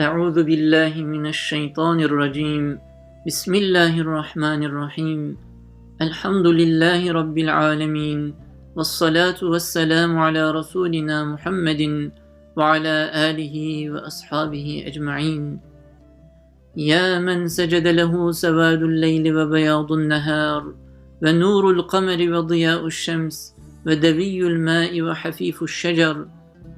أعوذ بالله من الشيطان الرجيم. بسم الله الرحمن الرحيم. الحمد لله رب العالمين. والصلاة والسلام على رسولنا محمد وعلى آله وأصحابه أجمعين. يا من سجد له سواد الليل وبياض النهار ونور القمر وضياء الشمس ودبي الماء وحفيف الشجر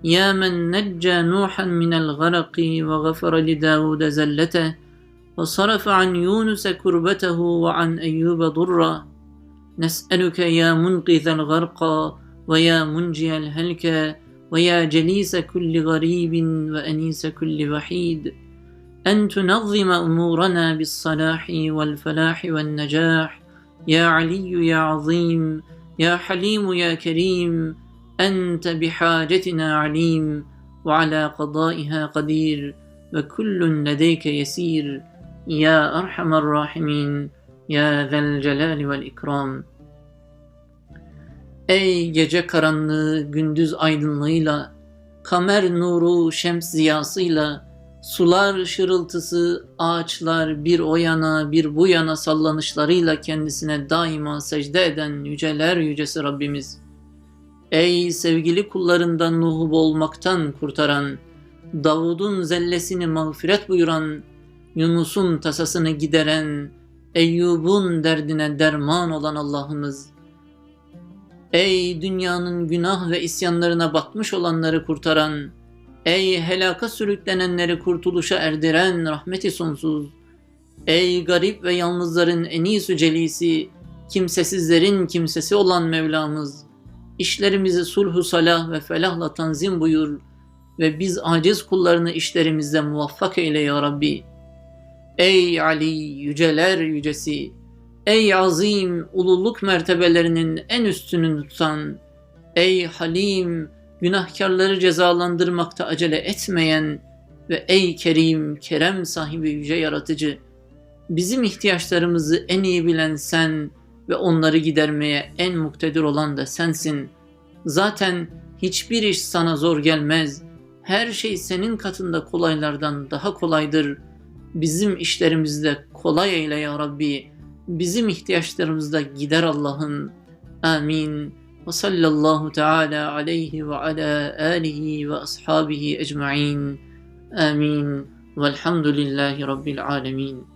يا من نجى نوحا من الغرق وغفر لداود زلته وصرف عن يونس كربته وعن أيوب ضره نسألك يا منقذ الغرق ويا منجي الهلك ويا جليس كل غريب وأنيس كل وحيد. أن تنظم أمورنا بالصلاح والفلاح والنجاح. يا علي يا عظيم يا حليم يا كريم. ente bihacetina alim ve ala kadaiha kadir ve kullun ledeyke yesir ya erhamer rahimin ya zel celali vel ikram Ey gece karanlığı gündüz aydınlığıyla, kamer nuru şems ziyasıyla, sular şırıltısı, ağaçlar bir o yana bir bu yana sallanışlarıyla kendisine daima secde eden yüceler yücesi Rabbimiz.'' Ey sevgili kullarından Nuh'u boğulmaktan kurtaran, Davud'un zellesini mağfiret buyuran, Yunus'un tasasını gideren, Eyyub'un derdine derman olan Allah'ımız. Ey dünyanın günah ve isyanlarına batmış olanları kurtaran, ey helaka sürüklenenleri kurtuluşa erdiren rahmeti sonsuz, ey garip ve yalnızların en iyi celisi, kimsesizlerin kimsesi olan Mevlamız, işlerimizi sulhu salah ve felahla tanzim buyur ve biz aciz kullarını işlerimizde muvaffak eyle ya Rabbi. Ey Ali yüceler yücesi, ey azim ululuk mertebelerinin en üstünü tutan, ey Halim günahkarları cezalandırmakta acele etmeyen ve ey Kerim kerem sahibi yüce yaratıcı, bizim ihtiyaçlarımızı en iyi bilen sen ve onları gidermeye en muktedir olan da sensin. Zaten hiçbir iş sana zor gelmez. Her şey senin katında kolaylardan daha kolaydır. Bizim işlerimizde kolay eyle ya Rabbi. Bizim ihtiyaçlarımızda gider Allah'ın. Amin. Ve sallallahu teala aleyhi ve ala alihi ve ashabihi ecma'in. Amin. Velhamdülillahi Rabbil alemin.